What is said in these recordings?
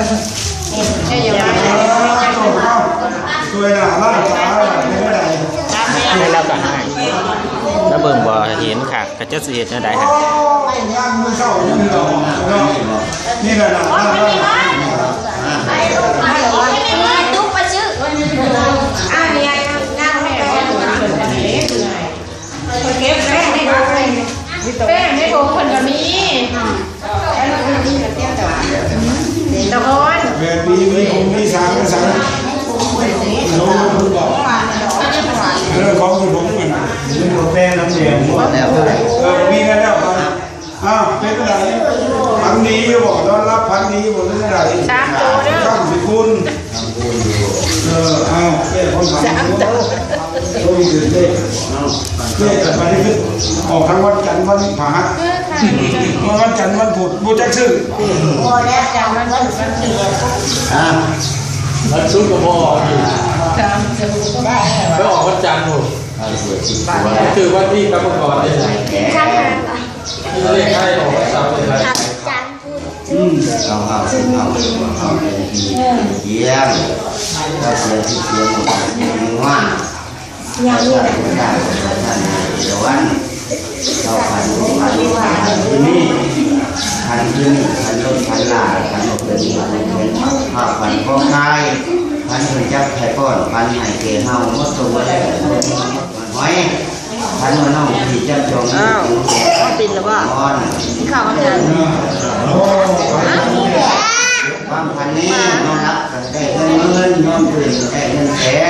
เนี่ยอยู่มาช่วยหน่าล่าขาไม่ได้ให้เราก็ให้แล้วเบิ่งบ่เห็นค่ะก็จะสิเฮ็ดแนวใดฮะงานมือเศร้านี่เหรอนี่แหละนะล่าล่าตุ๊กไปชื่ออ้าวนี่ไงงานแม่เก็บแป้งให้ดูแป้งให้ดูคนก็มีตะ กอนเวรปีมีคงมีสามสามน้องคุณบอกเรื่องของคุณผมกันนี่แป้งน้ำเดียวหมดแล้วเออมีกันแล้วครับอ้าวเป็นไรพันดีบอกต้อนรับพันดีบอกเรื่อะไรสามตัวเด้อข้ามสิคุณเออเอาวเป้คนสามตัวโอ้ยเด็ดเด็ดเป้กันไปนี่ออกทั้งวันจันทร์วันพฤหัส วันจันทร์วันพุธบูจักชื่ออ่ามันซุกกับพ่ออยู่ไปออกวันจันทร์หนูเอาสวยจิตสวยคือวันที่กรรมกรเนี่ยแก่ที่เลขให้ออกวันเสาร์เลยอืมเราเอาสิเอาเอาเป็นทีเยี่ยมเราเสียที่เสียหมดมีว่าเราใช้ไม่ได้เราท่านเดี๋ยววัน เราพันพันพันที่นี่พันที่นี่พันรถพันลายพันรถเป็นพันเป็นภาพพันข้อคายพันเป็นจับไข่ก้อนพันไห่เกเฮาหมดตัวได้มันหอยพันมันน้องที่จับจองอ้าวปิดแล้วว่าอ่อนที่ข่าวกันยังโอ้ความพันนี้นอนรับก็ได้เงินเงินนอนตื่นได้เงินแสน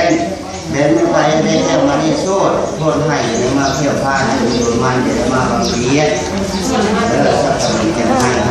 เดินไปได้เจ้ามาที่โซ่โทษให้ได้มาเที่ยวพาได้ดูมันเด้มาบางเบียดเออสักคนจะให้